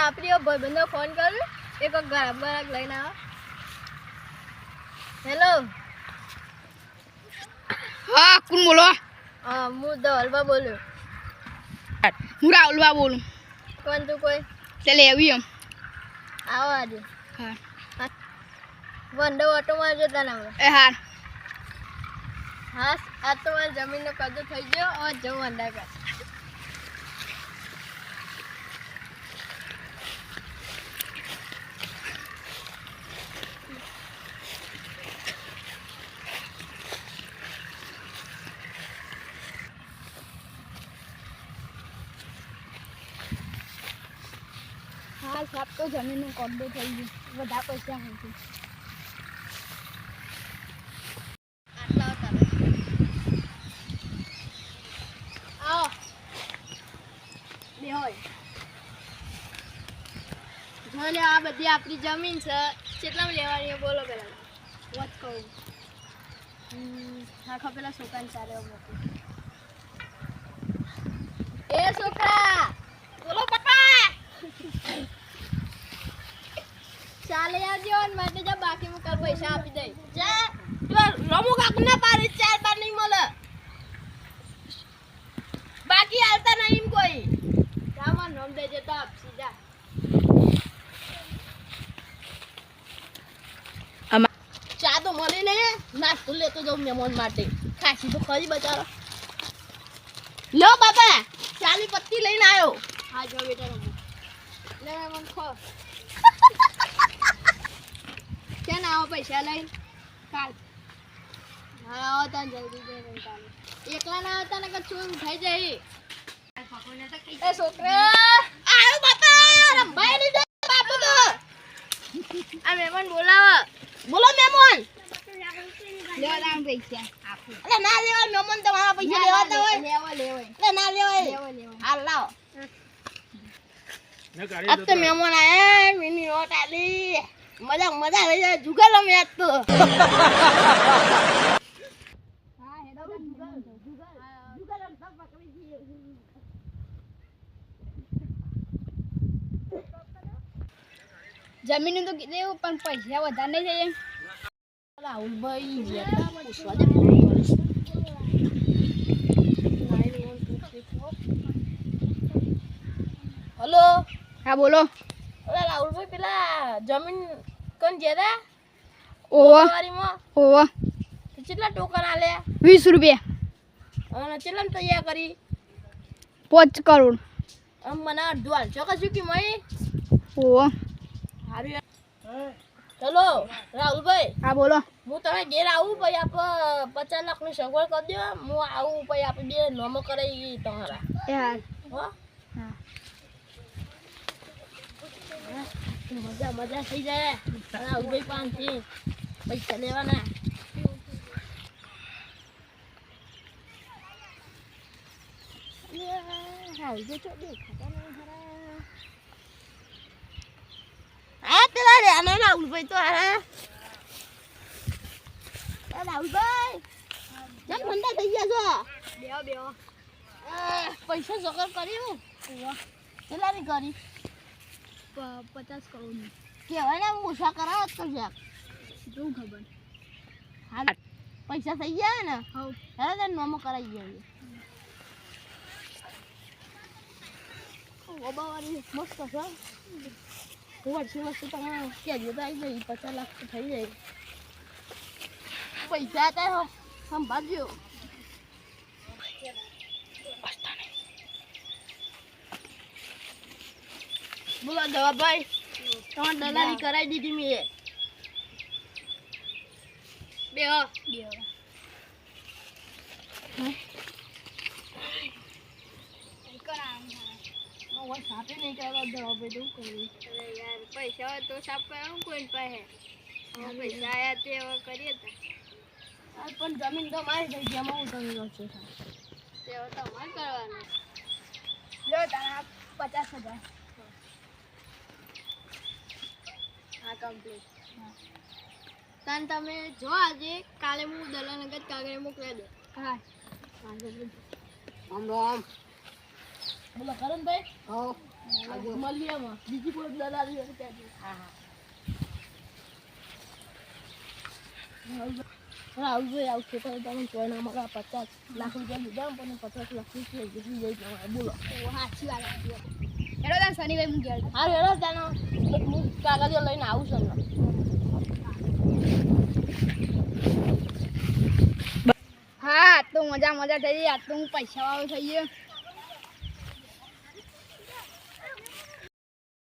આપણી ભાઈબંધો ફોન કરું એક ગરાક બરાક લઈને આવો. હેલો હા કોણ બોલો? હા હું ધવલબા બોલું. હું રાહુલબા બોલું. કોણ તું કોઈ? ચાલે એમ. આવો આજે. હા. વંડો ઓટો મારજો તને એ હાર હા આ તો મારી જમીનનો કબજો થઈ ગયો હવે જવું કર સાપ તો જમીનનું કબજો થઈ ગયું. બધા પૈસા હોય આ બધી આપણી જમીન છે. કેટલામાં લેવાની બોલો પેલા. વાત કહું. આખા પેલા છોકરાને મોકલું એ છોકરા બોલો પપ્પા ચાલે આવજો અને માટે જા બાકી મુકા પૈસા આપી દઈ જા. રમુ કાકુ ના ચાર બાર નહીં મળે. બાકી હાલતા નહીં કોઈ. જાવા નોમ દેજે તો આપ સીધા. ચા તો મળે ને. નાસ્તો લેતો જાઉં મહેમાન માટે. ખાસી તો ખરી બચારો લો બાપા ચાલી પત્તી લઈને આવ્યો હા જો બેટા રમો. લે મહેમાન ખો. આવો પૈસા લઈ કાલ. હા આવો તાં જલ્દી જઈને કાલે. એકલા ના આવતા ને કે ચૂન થઈ જાય. એ છોકરા આયો બાપા રંભાઈ લીધો બાપુ તો. આ મહેમાન બોલાવો. બોલો મહેમાન. લેવા પૈસા. અરે ના લેવા મહેમાન તમારા પૈસા લેવાતા હોય. લેવા લેવાય અરે ના લેવાય. લેવા લેવાય. હાલ લાવો. આજ તો મહેમાન આયા મિની આલી. મજા મજા લઈ જાય જુગાર રમે આજ તો. જમીન તો કીધું પણ પૈસા વધારે નહીં પૂછવા દે હલો. હા બોલો. રાહુલભાઈ પેલા જમીન કોણ જેતા ઓવા. ઓવા. કેટલા ટોકન આલ્યા વીસ રૂપિયા. અને કેટલા તૈયાર કરી? પાંચ કરોડ. આમ મને અડધું હાલશો કશું કે મય? ઓવા. હારું ચલો રાહુલભાઈ. હા બોલો. હું તમે ઘેર આવું પછી આપણે પચાસ લાખની સગવડ કરી દો હું આવું પછી આપણે બે નોમો કરાવી તમારા. હો? હા. મજા મજા થઈ જાય. પાંચથી પૈસા લેવાના. હા પેલા રે આને રાહુલભાઈ તો એ રાહુલભાઈ જેમ ઠંડા થઈ ગયા છો? બેહો બેહો. પૈસા સગર કર્યું? કેટલાની કરી પચાસ કરોડ કહેવાય ને મૂછા કરાવો તો જ્યાં શું ખબર? હાલ પૈસા થઈ ગયા ને? હવ. હવે તને નોમો કરાવી ગયા ઓબાવાળી મસ્ત છે. વર્ષે વર્ષે તમે કહેજો તો આવી જાય પચાસ લાખ તો થઈ જાય. પૈસા હતા સંભાળજો. બોલો દવાભાઈ તમારે દલાલી કરાવી દીધી મેં. બે સાપે નહીં કરવા દવાભાઈ તો કર્યું અરે યાર પૈસા હોય તો સાફ કરાવું કોઈ પાસે? પૈસા આયા તે કરીએ તા. પણ જમીન તો મારી જગ્યામાં હું તમે રહો છો. તે તમારે કરવાનું. લો તારા પચાસ હજાર. હા કમ્પ્લીટ તાન તમે જો આજે કાલે હું દલાનગર કાગરે મોકલી દો હા. રામ રામ. બોલો કરણભાઈ? હો. મળીએ એમાં બીજી કોઈ દલાલી હોય ત્યાં હા હા. આવજો આવશે તો તમે કોઈ ના મળે પચાસ લાખ રૂપિયા લીધા પણ પચાસ લાખ રૂપિયા જેટલી જઈ બોલો. સાચી વાત. હેડો તાર શનિભાઈ હું ઘેર હા હેડો ત્યાંનો હું કાગળિયો લઈને આવું છું હા તો મજા મજા થઈ ગઈ. આજ તો હું પૈસા વાળો થઈ ગયો.